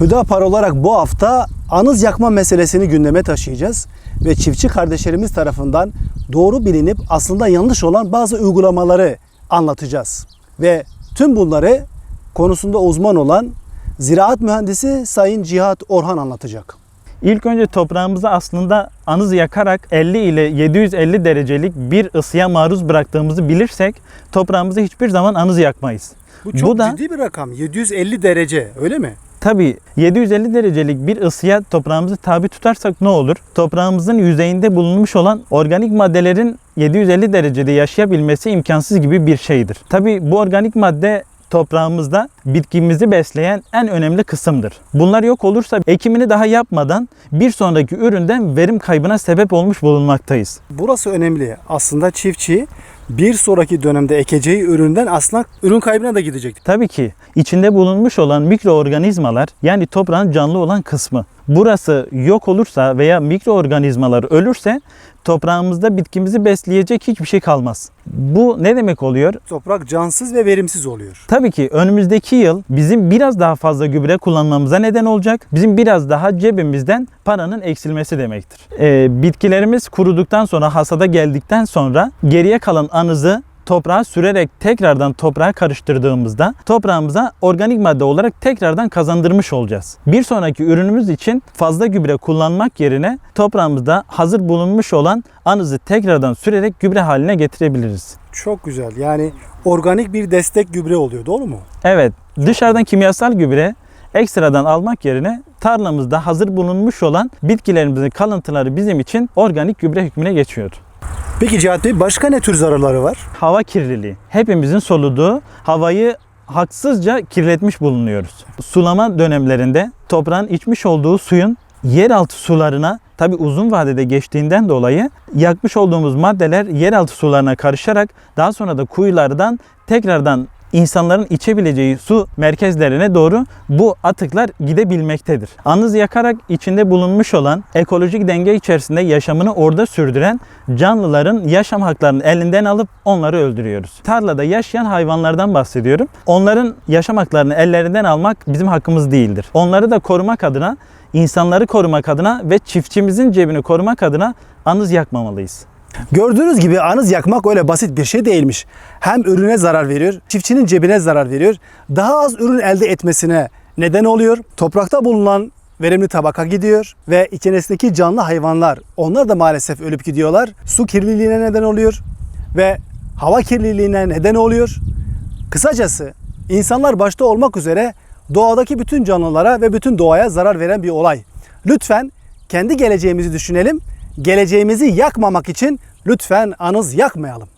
Hüdapar olarak bu hafta anız yakma meselesini gündeme taşıyacağız ve çiftçi kardeşlerimiz tarafından doğru bilinip aslında yanlış olan bazı uygulamaları anlatacağız. Ve tüm bunları konusunda uzman olan ziraat mühendisi Sayın Cihat Orhan anlatacak. İlk önce toprağımızı aslında anız yakarak 50 ile 750 derecelik bir ısıya maruz bıraktığımızı bilirsek toprağımızı hiçbir zaman anız yakmayız. Bu çok Bu da- ciddi bir rakam. 750 derece öyle mi? Tabii 750 derecelik bir ısıya toprağımızı tabi tutarsak ne olur? Toprağımızın yüzeyinde bulunmuş olan organik maddelerin 750 derecede yaşayabilmesi imkansız gibi bir şeydir. Tabii bu organik madde toprağımızda bitkimizi besleyen en önemli kısımdır. Bunlar yok olursa ekimini daha yapmadan bir sonraki üründen verim kaybına sebep olmuş bulunmaktayız. Burası önemli. Aslında çiftçi bir sonraki dönemde ekeceği üründen aslında ürün kaybına da gidecek. Tabii ki içinde bulunmuş olan mikroorganizmalar yani toprağın canlı olan kısmı. Burası yok olursa veya mikroorganizmalar ölürse toprağımızda bitkimizi besleyecek hiçbir şey kalmaz. Bu ne demek oluyor? Toprak cansız ve verimsiz oluyor. Tabii ki önümüzdeki yıl bizim biraz daha fazla gübre kullanmamıza neden olacak. Bizim biraz daha cebimizden paranın eksilmesi demektir. Ee, bitkilerimiz kuruduktan sonra hasada geldikten sonra geriye kalan anızı toprağa sürerek tekrardan toprağa karıştırdığımızda toprağımıza organik madde olarak tekrardan kazandırmış olacağız. Bir sonraki ürünümüz için fazla gübre kullanmak yerine toprağımızda hazır bulunmuş olan anızı tekrardan sürerek gübre haline getirebiliriz. Çok güzel. Yani organik bir destek gübre oluyor. Doğru mu? Evet, dışarıdan kimyasal gübre ekstradan almak yerine tarlamızda hazır bulunmuş olan bitkilerimizin kalıntıları bizim için organik gübre hükmüne geçiyor. Peki Cihat Bey başka ne tür zararları var? Hava kirliliği. Hepimizin soluduğu havayı haksızca kirletmiş bulunuyoruz. Sulama dönemlerinde toprağın içmiş olduğu suyun yeraltı sularına tabi uzun vadede geçtiğinden dolayı yakmış olduğumuz maddeler yeraltı sularına karışarak daha sonra da kuyulardan tekrardan insanların içebileceği su merkezlerine doğru bu atıklar gidebilmektedir. Anız yakarak içinde bulunmuş olan ekolojik denge içerisinde yaşamını orada sürdüren canlıların yaşam haklarını elinden alıp onları öldürüyoruz. Tarlada yaşayan hayvanlardan bahsediyorum. Onların yaşam haklarını ellerinden almak bizim hakkımız değildir. Onları da korumak adına, insanları korumak adına ve çiftçimizin cebini korumak adına anız yakmamalıyız. Gördüğünüz gibi anız yakmak öyle basit bir şey değilmiş. Hem ürüne zarar veriyor, çiftçinin cebine zarar veriyor. Daha az ürün elde etmesine neden oluyor. Toprakta bulunan verimli tabaka gidiyor ve içerisindeki canlı hayvanlar onlar da maalesef ölüp gidiyorlar. Su kirliliğine neden oluyor ve hava kirliliğine neden oluyor. Kısacası insanlar başta olmak üzere doğadaki bütün canlılara ve bütün doğaya zarar veren bir olay. Lütfen kendi geleceğimizi düşünelim. Geleceğimizi yakmamak için lütfen anız yakmayalım.